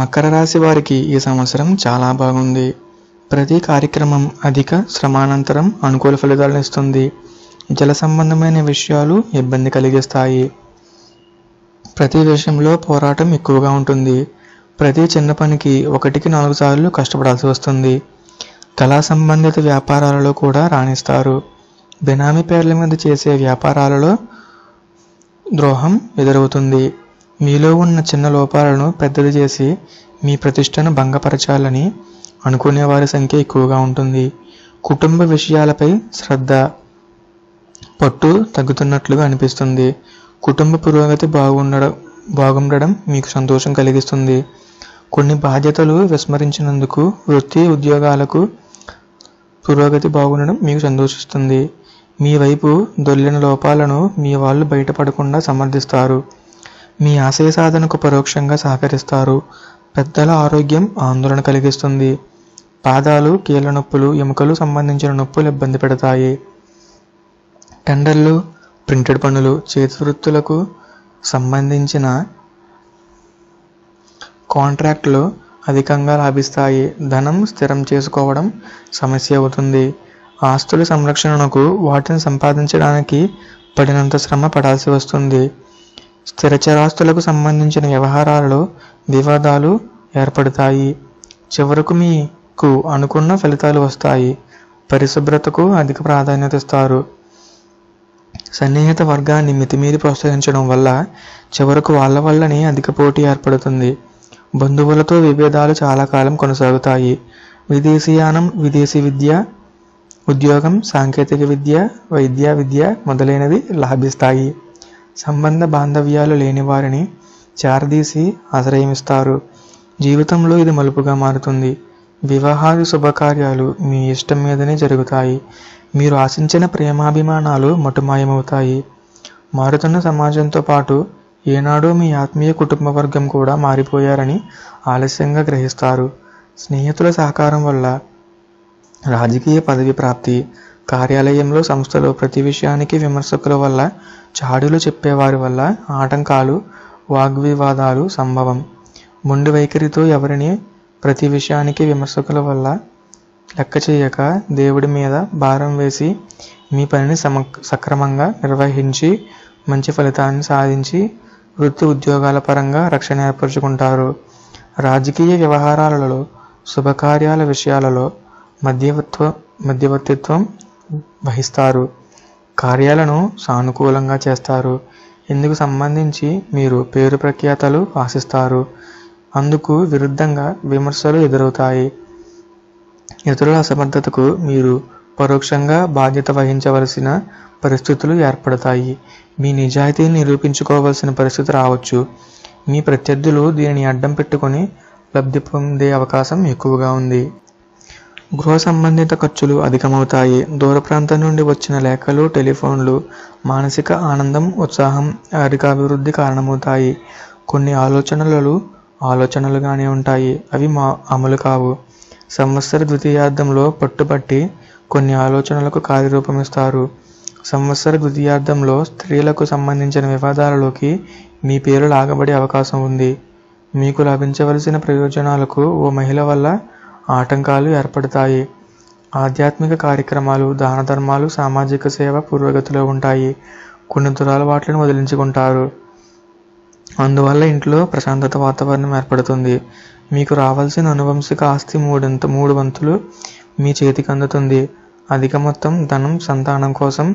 మకర రాశి వారికి ఈ సంవత్సరం చాలా బాగుంది. ప్రతి కార్యక్రమం అధిక శ్రమానంతరం అనుకూల ఫలితాలను ఇస్తుంది. జల సంబంధమైన విషయాలు ఇబ్బంది కలిగిస్తాయి. ప్రతి విషయంలో పోరాటం ఎక్కువగా ఉంటుంది. ప్రతి చిన్న పనికి ఒకటికి నాలుగు సార్లు కష్టపడాల్సి వస్తుంది. కళా సంబంధిత వ్యాపారాలలో కూడా రాణిస్తారు. బెనామీ పేర్ల మీద చేసే వ్యాపారాలలో ద్రోహం ఎదురవుతుంది. మీలో ఉన్న చిన్న లోపాలను పెద్దది చేసి మీ ప్రతిష్టను భంగపరచాలని అనుకునే వారి సంఖ్య ఎక్కువగా ఉంటుంది. కుటుంబ విషయాలపై శ్రద్ధ పట్టు తగ్గుతున్నట్లుగా అనిపిస్తుంది. కుటుంబ పురోగతి బాగుండడం బాగుండడం మీకు సంతోషం కలిగిస్తుంది. కొన్ని బాధ్యతలు విస్మరించినందుకు వృత్తి ఉద్యోగాలకు పురోగతి బాగుండడం మీకు సంతోషిస్తుంది. మీ వైపు దొల్లిన లోపాలను మీ వాళ్ళు బయటపడకుండా సమర్థిస్తారు. మీ ఆశయ సాధనకు పరోక్షంగా సహకరిస్తారు. పెద్దల ఆరోగ్యం ఆందోళన కలిగిస్తుంది. పాదాలు కీళ్ళ నొప్పులు ఎముకలు సంబంధించిన నొప్పులు ఇబ్బంది పెడతాయి. టెండర్లు ప్రింటెడ్ పనులు చేతి వృత్తులకు సంబంధించిన కాంట్రాక్ట్లు అధికంగా లాభిస్తాయి. ధనం స్థిరం చేసుకోవడం సమస్య అవుతుంది. ఆస్తుల సంరక్షణకు వాటిని సంపాదించడానికి పడినంత శ్రమ పడాల్సి వస్తుంది. స్థిరచరాస్తులకు సంబంధించిన వ్యవహారాలలో వివాదాలు ఏర్పడతాయి. చివరకు మీకు అనుకున్న ఫలితాలు వస్తాయి. పరిశుభ్రతకు అధిక ప్రాధాన్యత ఇస్తారు. సన్నిహిత వర్గాన్ని మితిమీరి ప్రోత్సహించడం వల్ల చివరకు వాళ్ళ వల్లనే అధిక పోటీ ఏర్పడుతుంది. బంధువులతో విభేదాలు చాలా కాలం కొనసాగుతాయి. విదేశీయానం విదేశీ విద్య ఉద్యోగం సాంకేతిక విద్య వైద్య విద్య మొదలైనవి లాభిస్తాయి. సంబంధ బాంధవ్యాలు లేని వారిని చారదీసి ఆశ్రయమిస్తారు. జీవితంలో ఇది మలుపుగా మారుతుంది. వివాహాది శుభకార్యాలు మీ ఇష్టం మీదనే జరుగుతాయి. మీరు ఆశించిన ప్రేమాభిమానాలు మటుమాయమవుతాయి. మారుతున్న సమాజంతో పాటు ఏనాడో మీ ఆత్మీయ కుటుంబ వర్గం కూడా మారిపోయారని ఆలస్యంగా గ్రహిస్తారు. స్నేహితుల సహకారం వల్ల రాజకీయ పదవి ప్రాప్తి కార్యాలయంలో సంస్థలో ప్రతి విషయానికి విమర్శకుల వల్ల చాడులు చెప్పేవారి వల్ల ఆటంకాలు వాగ్వివాదాలు సంభవం. మొండి వైఖరితో ఎవరిని ప్రతి విషయానికి విమర్శకుల వల్ల లెక్క చేయక దేవుడి మీద భారం వేసి మీ పనిని సమ సక్రమంగా నిర్వహించి మంచి ఫలితాన్ని సాధించి వృత్తి ఉద్యోగాల పరంగా రక్షణ ఏర్పరచుకుంటారు. రాజకీయ వ్యవహారాలలో శుభకార్యాల విషయాలలో మధ్యవర్త్వ మధ్యవర్తిత్వం వహిస్తారు. కార్యాలను సానుకూలంగా చేస్తారు. ఇందుకు సంబంధించి మీరు పేరు ప్రఖ్యాతలు ఆశిస్తారు. అందుకు విరుద్ధంగా విమర్శలు ఎదురవుతాయి. ఇతరుల అసమర్థతకు మీరు పరోక్షంగా బాధ్యత వహించవలసిన పరిస్థితులు ఏర్పడతాయి. మీ నిజాయితీని నిరూపించుకోవాల్సిన పరిస్థితి రావచ్చు. మీ ప్రత్యర్థులు దీనిని అడ్డం పెట్టుకొని లబ్ధి పొందే అవకాశం ఎక్కువగా ఉంది. గృహ సంబంధిత ఖర్చులు అధికమవుతాయి. దూర ప్రాంతం నుండి వచ్చిన లేఖలు టెలిఫోన్లు మానసిక ఆనందం ఉత్సాహం ఆర్థికాభివృద్ధి కారణమవుతాయి. కొన్ని ఆలోచనలు ఆలోచనలుగానే ఉంటాయి. అవి మా అమలు కావు. సంవత్సర ద్వితీయార్థంలో పట్టుబట్టి కొన్ని ఆలోచనలకు కార్యరూపమిస్తారు. సంవత్సర ద్వితీయార్థంలో స్త్రీలకు సంబంధించిన వివాదాలలోకి మీ పేరు లాగబడే అవకాశం ఉంది. మీకు లభించవలసిన ప్రయోజనాలకు ఓ మహిళ వల్ల ఆటంకాలు ఏర్పడతాయి. ఆధ్యాత్మిక కార్యక్రమాలు దాన ధర్మాలు సామాజిక సేవ పురోగతిలో ఉంటాయి. కొన్ని దురలవాట్లను వదిలించుకుంటారు. అందువల్ల ఇంట్లో ప్రశాంతత వాతావరణం ఏర్పడుతుంది. మీకు రావాల్సిన అనువంశిక ఆస్తి మూడంత మూడు వంతులు మీ చేతికి అందుతుంది. అధిక మొత్తం ధనం సంతానం కోసం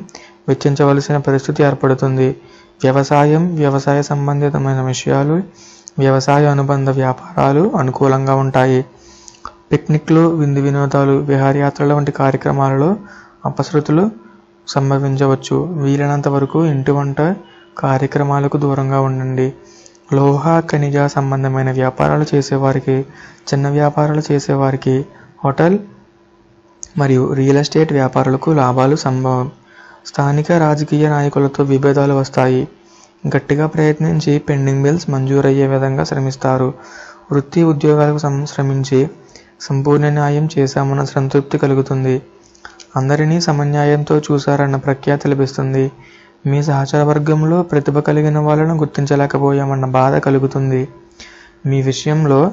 వెచ్చించవలసిన పరిస్థితి ఏర్పడుతుంది. వ్యవసాయం వ్యవసాయ సంబంధితమైన విషయాలు వ్యవసాయ అనుబంధ వ్యాపారాలు అనుకూలంగా ఉంటాయి. పిక్నిక్లు విందు వినోదాలు విహారయాత్రలు వంటి కార్యక్రమాలలో అపశృతులు సంభవించవచ్చు. వీలైనంత వరకు ఇంటి వంట కార్యక్రమాలకు దూరంగా ఉండండి. లోహ ఖనిజ సంబంధమైన వ్యాపారాలు చేసేవారికి చిన్న వ్యాపారాలు చేసేవారికి హోటల్ మరియు రియల్ ఎస్టేట్ వ్యాపారులకు లాభాలు సంభవం. స్థానిక రాజకీయ నాయకులతో విభేదాలు వస్తాయి. గట్టిగా ప్రయత్నించి పెండింగ్ బిల్స్ మంజూరయ్యే విధంగా శ్రమిస్తారు. వృత్తి ఉద్యోగాలకు సం శ్రమించి సంపూర్ణ న్యాయం చేశామన్న సంతృప్తి కలుగుతుంది. అందరినీ సమన్యాయంతో చూశారన్న ప్రఖ్యాతి లభిస్తుంది. మీ సహచర వర్గంలో ప్రతిభ కలిగిన వాళ్ళను గుర్తించలేకపోయామన్న బాధ కలుగుతుంది. మీ విషయంలో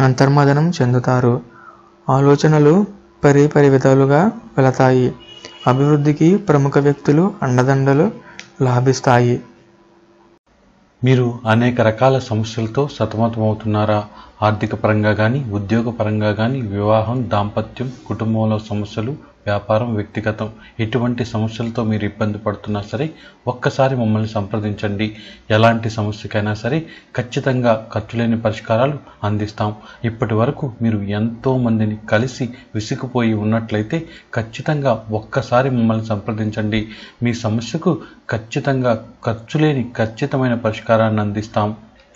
అంతర్మదనం చెందుతారు. ఆలోచనలు పరి పరి విధాలుగా వెళతాయి. అభివృద్ధికి ప్రముఖ వ్యక్తులు అండదండలు లాభిస్తాయి. మీరు అనేక రకాల సమస్యలతో సతమతమవుతున్నారా? ఆర్థిక పరంగా కానీ ఉద్యోగ పరంగా కానీ వివాహం దాంపత్యం కుటుంబంలో సమస్యలు వ్యాపారం వ్యక్తిగతం ఎటువంటి సమస్యలతో మీరు ఇబ్బంది పడుతున్నా సరే ఒక్కసారి మమ్మల్ని సంప్రదించండి. ఎలాంటి సమస్యకైనా సరే ఖచ్చితంగా ఖర్చులేని పరిష్కారాలు అందిస్తాం. ఇప్పటి వరకు మీరు ఎంతో మందిని కలిసి విసిగిపోయి ఉన్నట్లయితే ఖచ్చితంగా ఒక్కసారి మమ్మల్ని సంప్రదించండి. మీ సమస్యకు ఖచ్చితంగా ఖర్చులేని ఖచ్చితమైన పరిష్కారాన్ని అందిస్తాం.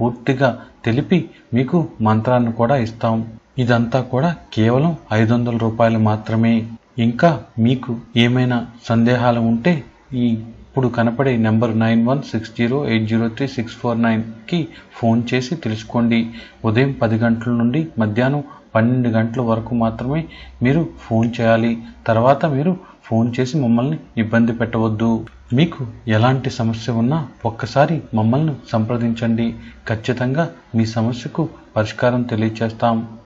పూర్తిగా తెలిపి మీకు మంత్రాన్ని కూడా ఇస్తాం. ఇదంతా కూడా కేవలం ఐదు వందల రూపాయలు మాత్రమే. ఇంకా మీకు ఏమైనా సందేహాలు ఉంటే ఈ ఇప్పుడు కనపడే number nine one six zero eight zero three six four నైన్కి ఫోన్ చేసి తెలుసుకోండి. ఉదయం పది గంటల నుండి మధ్యాహ్నం పన్నెండు గంటల వరకు మాత్రమే మీరు ఫోన్ చేయాలి. తర్వాత మీరు ఫోన్ చేసి మమ్మల్ని ఇబ్బంది పెట్టవద్దు. మీకు ఎలాంటి సమస్య ఉన్నా ఒక్కసారి మమ్మల్ని సంప్రదించండి. ఖచ్చితంగా మీ సమస్యకు పరిష్కారం తెలియచేస్తాం.